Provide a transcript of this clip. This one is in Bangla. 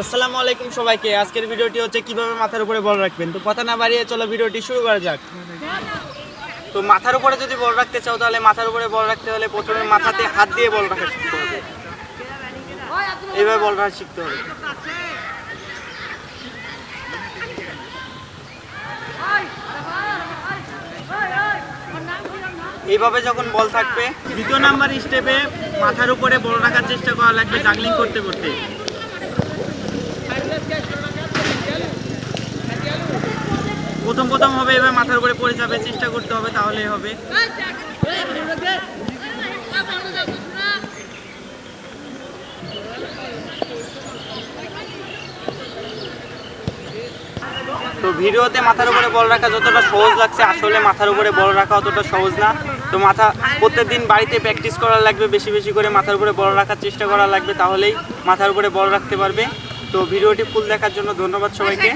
আসসালামু আলাইকুম সবাইকে। আজকের ভিডিওটি হচ্ছে কীভাবে মাথার উপরে বল রাখবেন? তো কথা না বাড়িয়ে চলো ভিডিওটি শুরু করা যাক। তো মাথার উপরে যদি বল রাখতে চাও তাহলে মাথার উপরে বল রাখতে হলে প্রথমে মাথাতে হাত দিয়ে বল রাখা শিখতে হবে। এইভাবে বল রাখা শিখতে হবে। এইভাবে যখন বল থাকবে, দ্বিতীয় নাম্বার স্টেপে মাথার উপরে বল রাখার চেষ্টা করা লাগবে জাগলিং করতে করতে। প্রথম প্রথম হবে, এবার মাথার উপরে পড়ে যাবে, চেষ্টা করতে হবে, তাহলেই হবে। তো ভিডিওতে মাথার উপরে বল রাখা যতটা সহজ লাগছে, আসলে মাথার উপরে বল রাখা অতটা সহজ না। তো মাথা, প্রত্যেকদিন বাড়িতে প্র্যাকটিস করা লাগবে, বেশি বেশি করে মাথার উপরে বল রাখার চেষ্টা করা লাগবে, তাহলেই মাথার উপরে বল রাখতে পারবে। তো ভিডিওটি ফুল দেখার জন্য ধন্যবাদ সবাইকে।